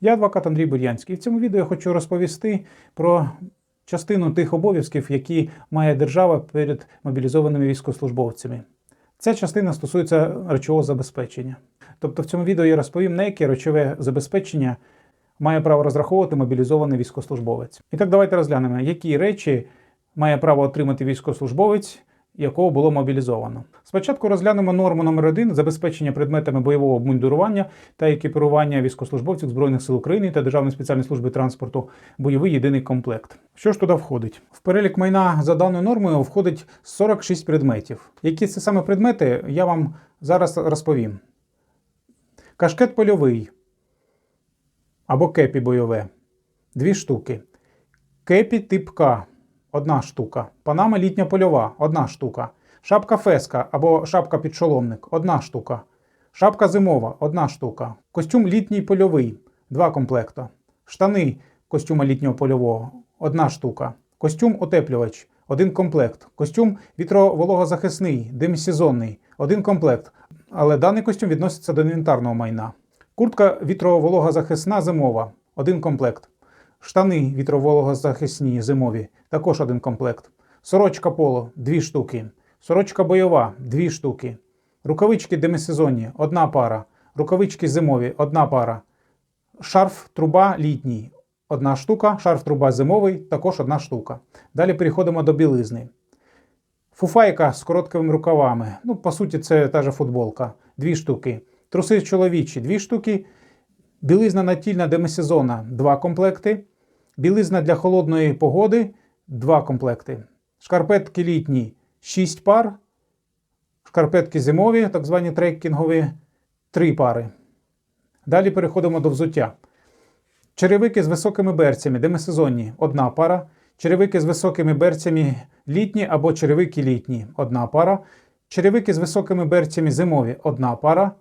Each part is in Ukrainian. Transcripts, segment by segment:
Я адвокат Андрій Бур'янський. В цьому відео я хочу розповісти про частину тих обов'язків, які має держава перед мобілізованими військовослужбовцями. Ця частина стосується речового забезпечення. Тобто в цьому відео я розповім, на яке речове забезпечення має право розраховувати мобілізований військовослужбовець. І так давайте розглянемо, які речі має право отримати військовослужбовець, якого було мобілізовано. Спочатку розглянемо норму номер 1 забезпечення предметами бойового обмундирування та екіпірування військовослужбовців Збройних сил України та Державної спеціальної служби транспорту бойовий єдиний комплект. Що ж туди входить? В перелік майна за даною нормою входить 46 предметів. Які це саме предмети, я вам зараз розповім. Кашкет польовий або кепі бойове дві штуки. Кепі тип К одна штука. Панама літня польова одна штука. Шапка феска або шапка підшоломник одна штука. Шапка зимова одна штука. Костюм літній польовий два комплекта. Штани костюма літнього польового одна штука. Костюм утеплювач один комплект. Костюм вітровологозахисний, демісезонний один комплект. Але даний костюм відноситься до інвентарного майна. Куртка вітровологозахисна зимова один комплект. Штани вітровологозахисні зимові також один комплект. Сорочка поло дві штуки. Сорочка бойова дві штуки. Рукавички демисезонні одна пара. Рукавички зимові одна пара. Шарф труба літній одна штука. Шарф труба зимовий також одна штука. Далі переходимо до білизни. Фуфайка з короткими рукавами. Ну, по суті, це та же футболка. Дві штуки. Труси чоловічі дві штуки. Білизна натільна демисезона два комплекти. Білизна для холодної погоди два комплекти. Шкарпетки літні 6 пар. Шкарпетки зимові, так звані трекінгові 3 пари. Далі переходимо до взуття. Черевики з високими берцями, демисезонні одна пара. Черевики з високими берцями літні або черевики літні одна пара. Черевики з високими берцями зимові одна пара.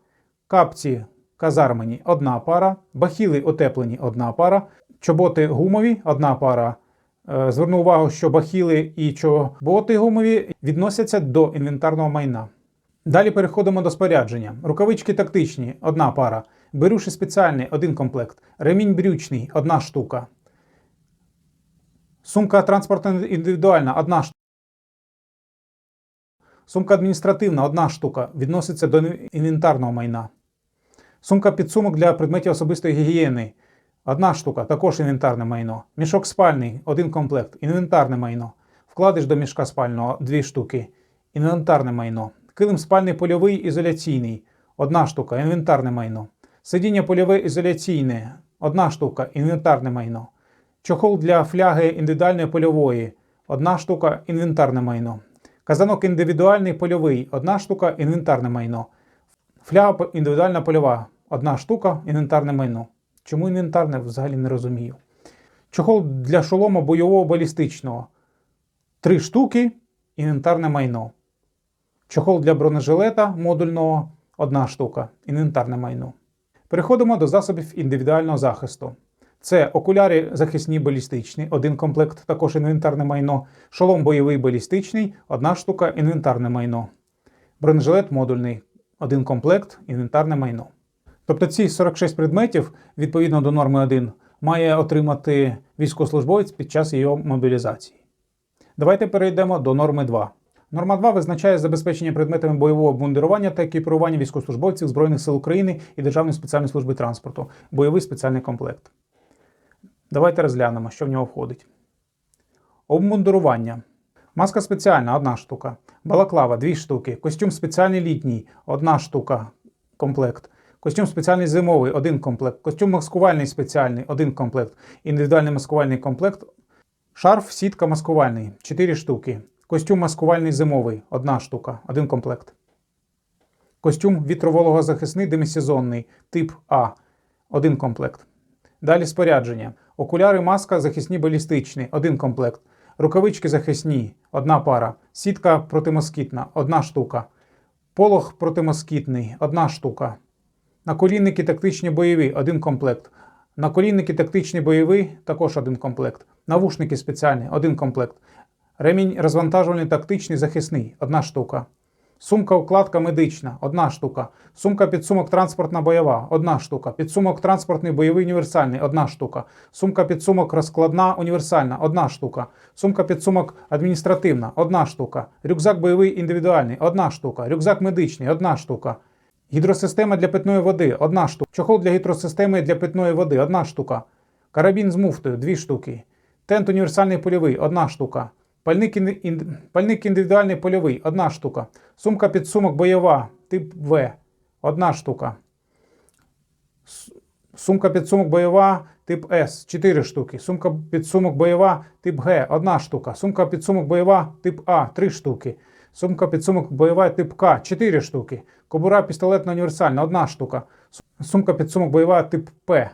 Капці казармені одна пара. Бахіли утеплені одна пара. Чоботи гумові одна пара. Е, Зверну увагу, що бахіли і чоботи гумові відносяться до інвентарного майна. Далі переходимо до спорядження. Рукавички тактичні одна пара. Беруші спеціальний один комплект. Ремінь брючний одна штука. Сумка транспортна індивідуальна одна штука. Сумка адміністративна одна штука. Відноситься до інвентарного майна. Сумка підсумок для предметів особистої гігієни. Одна штука, також інвентарне майно. Мішок спальний, один комплект, інвентарне майно. Вкладиш до мішка спального дві штуки. Інвентарне майно. Килим спальний польовий ізоляційний. Одна штука, інвентарне майно. Сидіння польове ізоляційне. Одна штука, інвентарне майно. Чохол для фляги індивідуальної польової. Одна штука, інвентарне майно. Казанок індивідуальний польовий. Одна штука, інвентарне майно. Фляга індивідуальна польова. Одна штука, інвентарне майно. Чому інвентарне взагалі не розумію. Чохол для шолома бойового балістичного. Три штуки інвентарне майно. Чохол для бронежилета модульного одна штука. Інвентарне майно. Переходимо до засобів індивідуального захисту. Це окуляри захисні балістичні, один комплект, також інвентарне майно. Шолом бойовий балістичний, одна штука, інвентарне майно. Бронежилет модульний, один комплект, інвентарне майно. Тобто ці 46 предметів, відповідно до норми 1, має отримати військовослужбовець під час його мобілізації. Давайте перейдемо до норми 2. Норма 2 визначає забезпечення предметами бойового обмундирування та екіпірування військовослужбовців Збройних сил України і Державної спеціальної служби транспорту, бойовий спеціальний комплект. Давайте розглянемо, що в нього входить. Обмундирування. Маска спеціальна одна штука. Балаклава дві штуки. Костюм спеціальний літній одна штука. Комплект. Костюм спеціальний зимовий один комплект. Костюм маскувальний спеціальний один комплект. Індивідуальний маскувальний комплект. Шарф сітка маскувальний 4 штуки. Костюм маскувальний зимовий одна штука, один комплект. Костюм вітровологозахисний демисезонний тип А один комплект. Далі спорядження. Окуляри маска захисні балістичні один комплект. Рукавички захисні одна пара. Сітка протимоскітна одна штука. Полог протимоскітний одна штука. Наколінники тактичні бойові один комплект. Наколінники тактичні бойові також один комплект. Навушники спеціальні один комплект. Ремінь розвантажувальний тактичний захисний одна штука. Сумка укладка медична одна штука. Сумка підсумок транспортна бойова одна штука. Підсумок транспортний бойовий універсальний одна штука. Сумка підсумок розкладна універсальна одна штука. Сумка підсумок адміністративна одна штука. Рюкзак бойовий індивідуальний одна штука. Рюкзак медичний одна штука. Гідросистема для питної води одна штука. Чохол для гідросистеми для питної води одна штука. Карабін з муфтою дві штуки. Тент універсальний польовий одна штука. Пальник, ін- пальник індивідуальний польовий одна штука. Сумка підсумок бойова тип В одна штука. Сумка підсумок бойова тип С 4 штуки. Сумка підсумок бойова тип Г одна штука. Сумка підсумок бойова тип А 3 штуки. Сумка підсумок бойова тип К 4 штуки. Кобура пістолетна універсальна одна штука. Сумка підсумок бойова тип П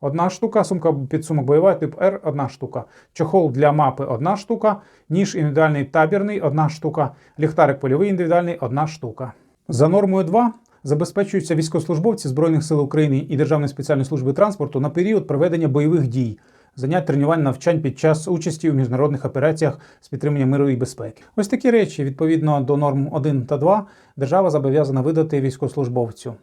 одна штука. Сумка підсумок бойова тип Р одна штука. Чохол для мапи одна штука. Ніж індивідуальний табірний одна штука. Ліхтарик польовий індивідуальний одна штука. За нормою 2 забезпечуються військовослужбовці Збройних сил України і Державної спеціальної служби транспорту на період проведення бойових дій, занять тренувань навчань під час участі у міжнародних операціях з підтримання миру і безпеки. Ось такі речі, відповідно до норм 1 та 2, держава зобов'язана видати військовослужбовцю.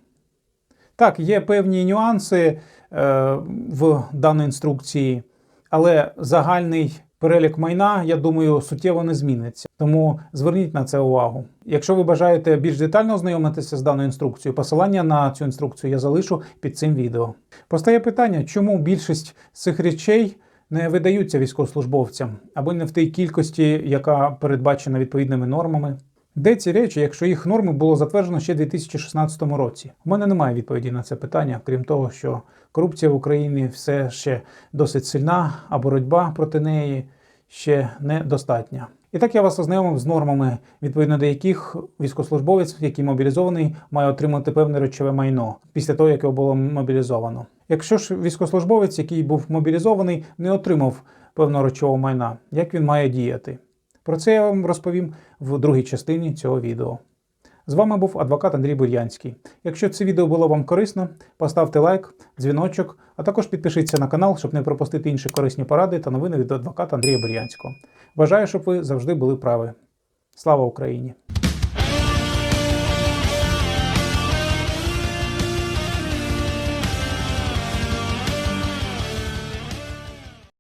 Так, є певні нюанси е, в даній інструкції, але загальний перелік майна, я думаю, суттєво не зміниться. Тому зверніть на це увагу. Якщо ви бажаєте більш детально ознайомитися з даною інструкцією, посилання на цю інструкцію я залишу під цим відео. Постає питання, чому більшість цих речей не видаються військовослужбовцям або не в тій кількості, яка передбачена відповідними нормами. Де ці речі, якщо їх норми було затверджено ще в 2016 році? У мене немає відповіді на це питання, крім того, що корупція в Україні все ще досить сильна, а боротьба проти неї ще недостатня. І так я вас ознайомив з нормами, відповідно до яких військовослужбовець, який мобілізований, має отримати певне речове майно після того, як його було мобілізовано. Якщо ж військовослужбовець, який був мобілізований, не отримав певного речового майна, як він має діяти? Про це я вам розповім в другій частині цього відео. З вами був адвокат Андрій Бур'янський. Якщо це відео було вам корисно, поставте лайк, дзвіночок, а також підпишіться на канал, щоб не пропустити інші корисні поради та новини від адвоката Андрія Бур'янського. Бажаю, щоб ви завжди були праві. Слава Україні!